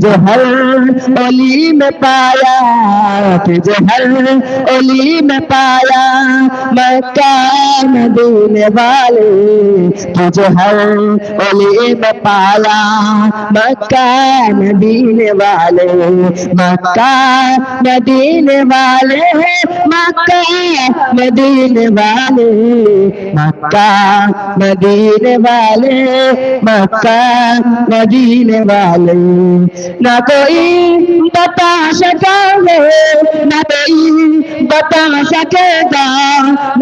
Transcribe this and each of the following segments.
تجھے ہر اولی میں پایا تجھے ہر اولی میں پایا مکہ مدینے والے تجھے ہر اولی میں پایا مکہ مدینے والے، مکہ مدینے والے، مکہ مدینے والے، مکہ مدینے والے، مکہ مدینے والے۔ نہ کوئی بتا سکا ہے نہ کوئی بتا سکے گا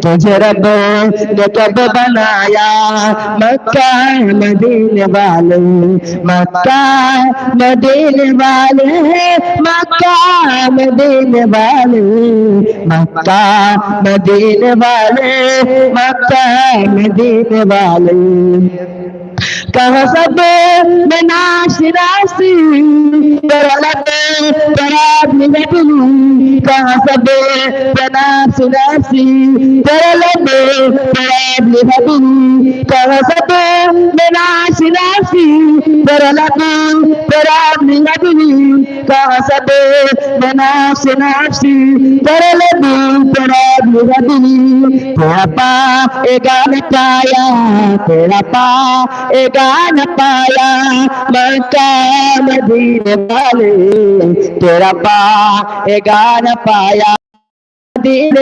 تجھے رب نے کب بنایا؟ مکہ مدینے والے، مکہ مدینے والے، مکہ مدینے والے، مکہ مدینے والے، مکہ مدینے والے۔ کہاں سب میں ناشراسی تیرا لب تیرا نگٹنی کہاں سب میں ناشراسی تیرا لب تیرا نگٹنی کہاں سب میں ناشراسی تیرا لب تیرا نگٹنی کہاں سب میں ناشراسی تیرا لب تیرا نگٹنی تیرا پا ایگان پایا تیرا پا ایگان پایا مکہ مدینے be.